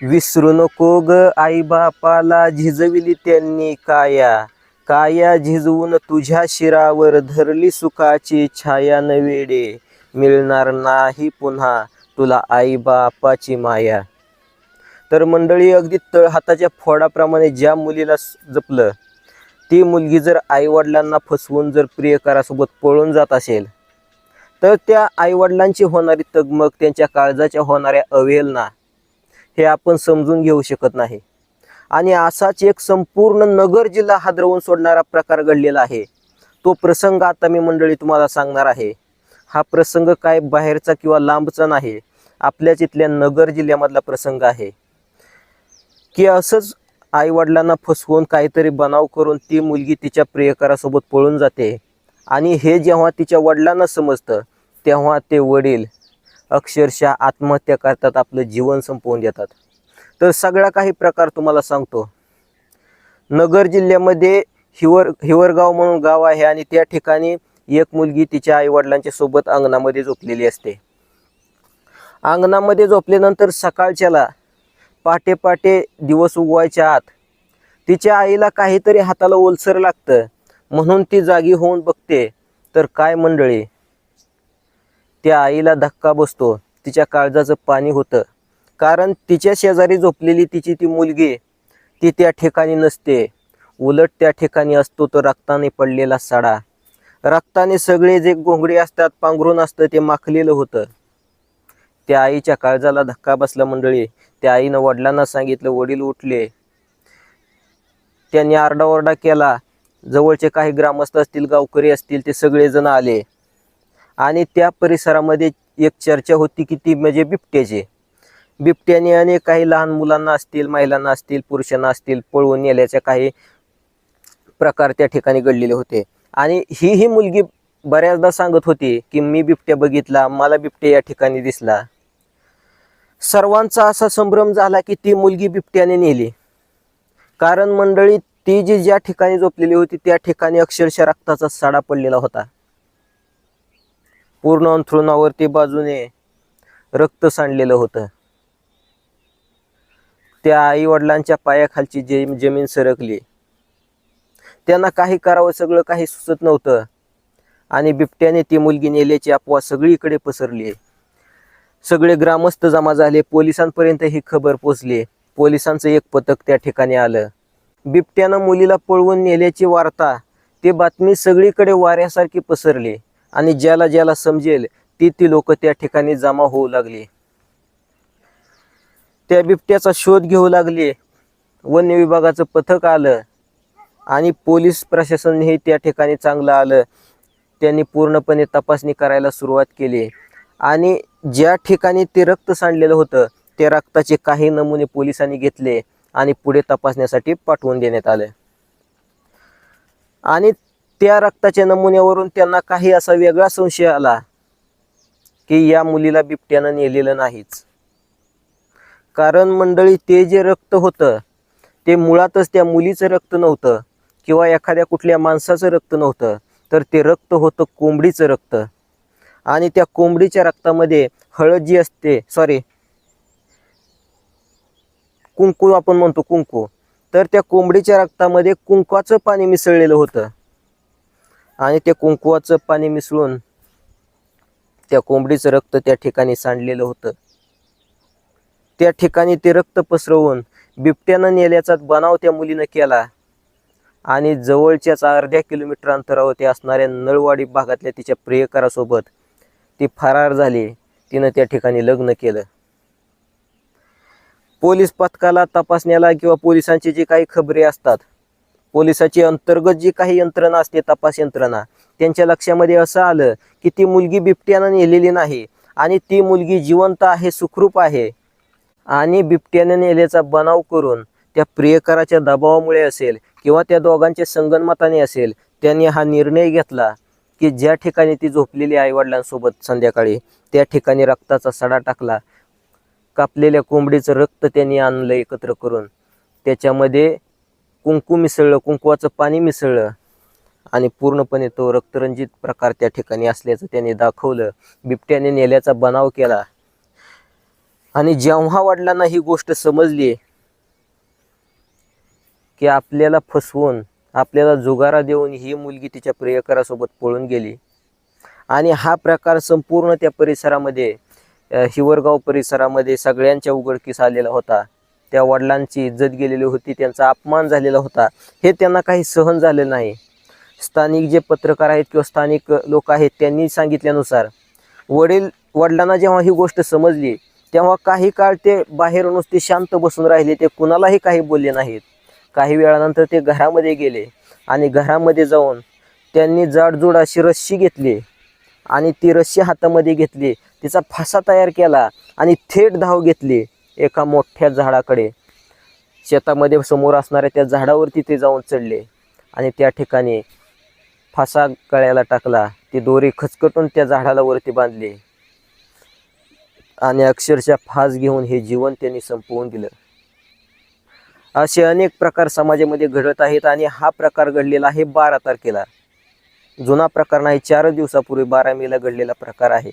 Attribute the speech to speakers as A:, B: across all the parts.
A: विसरू नको ग आई बापाला झिजविली त्यांनी काया. काया झिजवून तुझ्या शिरावर धरली सुखाची छाया नवेडे. मिळणार नाही पुन्हा तुला आई बापाची माया. तर मंडळी अगदी तळ हाताच्या फोडाप्रमाणे ज्या मुलीला जपलं ती मुलगी जर आईवडिलांना फसवून जर प्रियकारासोबत पळून जात असेल तर त्या आईवडिलांची होणारी तगमग त्यांच्या काळजाच्या होणाऱ्या अवहेलना हे आपण समजून घेऊ शकत नाही. आणि असाच एक संपूर्ण नगर जिल्हा हादरवून सोडणारा प्रकार घडलेला आहे. तो प्रसंग आता मी मंडळी तुम्हाला सांगणार आहे. हा प्रसंग काय बाहेरचा किंवा लांबचा नाही. आपल्याच इथल्या नगर जिल्ह्यामधला प्रसंग आहे. की असंच आईवडिलांना फसवून काहीतरी बनाव करून ती मुलगी तिच्या प्रियकरासोबत पळून जाते. आणि हे जेव्हा तिच्या वडिलांना समजतं तेव्हा ते वडील अक्षरशः आत्महत्या करतात आपलं जीवन संपवून देतात. तर सगळा काही प्रकार तुम्हाला सांगतो. नगर जिल्ह्यामध्ये हिवर हिवरगाव म्हणून गाव आहे आणि त्या ठिकाणी एक मुलगी तिच्या आईवडिलांच्या सोबत अंगणामध्ये झोपलेली असते. अंगणामध्ये झोपल्यानंतर सकाळच्याला पहाटे पहाटे दिवस उगवायच्या आत तिच्या आईला काहीतरी हाताला ओलसर लागतं म्हणून ती जागी होऊन बघते. तर काय मंडळी त्या आईला धक्का बसतो. तिच्या काळजाचं पाणी होतं. कारण तिच्या शेजारी झोपलेली तिची ती मुलगी ती त्या ठिकाणी नसते. उलट त्या ठिकाणी असतो तो रक्ताने पडलेला सडा. रक्ताने सगळे जे घोंगडे असतात पांघरून असतं ते माखलेलं होतं. त्या आईच्या काळजाला धक्का बसला मंडळी. त्या आईनं वडिलांना सांगितलं वडील उठले. त्यांनी आरडाओरडा केला. जवळचे काही ग्रामस्थ असतील गावकरी असतील ते सगळेजण आले. आणि त्या परिसरामध्ये एक चर्चा होती की ती म्हणजे बिबट्याची. बिबट्याने आणि काही लहान मुलांना असतील महिलांना असतील पुरुषांना असतील पळवून नेल्याच्या काही प्रकार त्या ठिकाणी घडलेले होते. आणि ही ही मुलगी बऱ्याचदा सांगत होती की मी बिबट्या बघितला मला बिबट्या या ठिकाणी दिसला. सर्वांचा असा संभ्रम झाला की ती मुलगी बिबट्याने नेली. कारण मंडळी ती जी ज्या ठिकाणी झोपलेली होती त्या ठिकाणी अक्षरशः रक्ताचा सडा पडलेला होता. पूर्ण अंथरुणावरती बाजूने रक्त सांडलेलं होतं. त्या आई वडिलांच्या पायाखालची जे जमीन सरकली. त्यांना काही करावं सगळं काही सुचत नव्हतं. आणि बिबट्याने ती मुलगी नेल्याची अफवा सगळीकडे पसरली. सगळे ग्रामस्थ जमा झाले पोलिसांपर्यंत ही खबर पोचली. पोलिसांचं एक पथक त्या ठिकाणी आलं. बिबट्यानं मुलीला पळवून नेल्याची वार्ता ती बातमी सगळीकडे वाऱ्यासारखी पसरली. आणि ज्याला ज्याला समजेल ती ती लोक त्या ठिकाणी जमा होऊ लागली. त्या बिबट्याचा शोध घेऊ लागले. वन्य विभागाचं पथक आलं. आणि पोलीस प्रशासनही त्या ठिकाणी चांगलं आलं. त्यांनी पूर्णपणे तपासणी करायला सुरुवात केली. आणि ज्या ठिकाणी ते रक्त सांडलेलं होतं त्या रक्ताचे काही नमुने पोलिसांनी घेतले आणि पुढे तपासण्यासाठी पाठवून देण्यात आले. आणि त्या रक्ताच्या नमुन्यावरून त्यांना काही असा वेगळा संशय आला की या मुलीला बिबट्यानं नेलेलं नाहीच. कारण मंडळी ते जे रक्त होतं ते मुळातच त्या मुलीचं रक्त नव्हतं किंवा एखाद्या कुठल्या माणसाचं रक्त नव्हतं तर ते रक्त होतं कोंबडीचं रक्त. आणि त्या कोंबडीच्या रक्तामध्ये हळद जी असते सॉरी कुंकू आपण म्हणतो कुंकू तर त्या कोंबडीच्या रक्तामध्ये कुंकवाचं पाणी मिसळलेलं होतं. आणि ते कुंकवाचं पाणी मिसळून त्या कोंबडीचं रक्त त्या ठिकाणी सांडलेलं होतं. त्या ठिकाणी ते रक्त पसरवून बिबट्यानं नेल्याचा बनाव त्या मुलीनं केला. आणि जवळच्याच अर्ध्या किलोमीटर अंतरावरती असणाऱ्या नळवाडी भागातल्या तिच्या प्रियकरासोबत ती फरार झाली. तिनं त्या ठिकाणी लग्न केलं. पोलीस पथकाला तपासण्याला किंवा पोलिसांची जी काही खबरे असतात पोलिसाची अंतर्गत जी काही यंत्रणा असते तपास यंत्रणा त्यांच्या लक्षामध्ये असं आलं की ती मुलगी बिबट्यानं नेलेली नाही आणि ती मुलगी जिवंत आहे सुखरूप आहे. आणि बिबट्याने नेल्याचा बनाव करून त्या प्रियकराच्या दबावामुळे असेल किंवा त्या दोघांच्या संगनमताने असेल त्यांनी हा निर्णय घेतला की ज्या ठिकाणी ती झोपलेली आईवडिलांसोबत संध्याकाळी त्या ठिकाणी रक्ताचा सडा टाकला. कापलेल्या कोंबडीचं रक्त त्यांनी आणलं एकत्र करून. त्याच्यामध्ये कुंकू मिसळलं कुंकवाचं पाणी मिसळलं आणि पूर्णपणे तो रक्तरंजित प्रकार त्या ठिकाणी असल्याचं त्याने दाखवलं. बिबट्याने नेल्याचा बनाव केला. आणि जेव्हा वडिलांना ही गोष्ट समजली की आपल्याला फसवून आपल्याला जुगारा देऊन ही मुलगी तिच्या प्रियकरासोबत पळून गेली आणि हा प्रकार संपूर्ण त्या परिसरामध्ये हिवरगाव परिसरामध्ये सगळ्यांच्या उघडकीस आलेला होता. त्या वडिलांची इज्जत गेलेली होती त्यांचा अपमान झालेला होता हे त्यांना काही सहन झालं नाही. स्थानिक जे पत्रकार आहेत किंवा स्थानिक लोक आहेत त्यांनी सांगितल्यानुसार वडील वडिलांना जेव्हा ही गोष्ट समजली तेव्हा काही काळ ते बाहेर नुसते शांत बसून राहिले ते कुणालाही काही बोलले नाहीत. काही वेळानंतर ते घरामध्ये गेले आणि घरामध्ये जाऊन त्यांनी जाडजूड अशी रस्सी घेतली आणि ती रस्सी हातामध्ये घेतली तिचा फासा तयार केला आणि थेट धाव घेतली. एका मोठ्या झाडाकडे शेतामध्ये समोर असणाऱ्या त्या झाडावरती ते जाऊन चढले आणि त्या ठिकाणी फासा गळ्याला टाकला. ती दोरी खचकटून त्या झाडाला वरती बांधली आणि अक्षरशः फास घेऊन हे जीवन त्यांनी संपवून दिलं. असे अनेक प्रकार समाजामध्ये घडत आहेत आणि हा प्रकार घडलेला आहे बारा तारखेला. जुना प्रकार नाही चार दिवसापूर्वी बारा मेला घडलेला प्रकार आहे.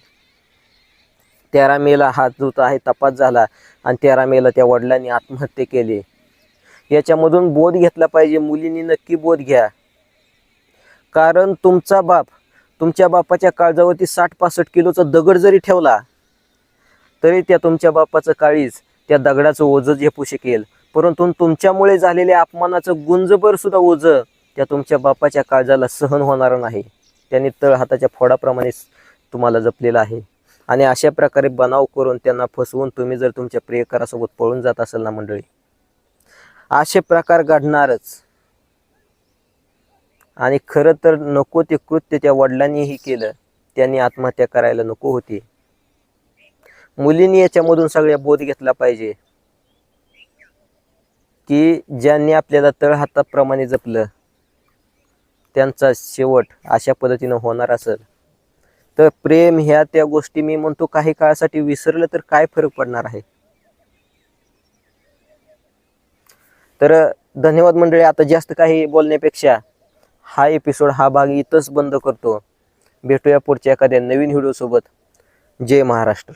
A: तेरा मेला हा जो आहे तपास झाला आणि तेरा मेला त्या वडिलांनी आत्महत्या केली. याच्यामधून बोध घेतला पाहिजे. मुलींनी नक्की बोध घ्या. कारण तुमचा बाप तुमच्या बापाच्या काळजावरती साठ पासष्ट किलोचा दगड जरी ठेवला तरी त्या तुमच्या बापाचं काळीज त्या दगडाचं ओझं झेपू शकेल. परंतु तुमच्यामुळे झालेल्या अपमानाचं गुंजभर सुद्धा ओझं त्या तुमच्या बापाच्या काळजाला सहन होणार नाही. त्याने तळ हाताच्या फोडाप्रमाणे तुम्हाला जपलेलं आहे. आणि अशा प्रकारे बनाव करून त्यांना फसवून तुम्ही जर तुमच्या प्रियकरासोबत पळून जात असाल ना मंडळी असे प्रकार घडणारच. आणि खरं तर नको ते कृत्य त्या वडिलांनीही केलं त्यांनी आत्महत्या करायला नको होती. मुलींनी याच्यामधून सगळ्या बोध घेतला पाहिजे. की ज्यांनी आपल्याला तळहाताप्रमाणे जपलं त्यांचा शेवट अशा पद्धतीनं होणार असेल. तर प्रेम ह्या त्या गोष्टी मी म्हणतो काही काळासाठी विसरलं तर काय फरक पडणार आहे? तर धन्यवाद मंडळी आता जास्त काही बोलण्यापेक्षा हा एपिसोड हा भाग इथंच बंद करतो. भेटूया पुढच्या एखाद्या नवीन व्हिडिओसोबत जय महाराष्ट्र.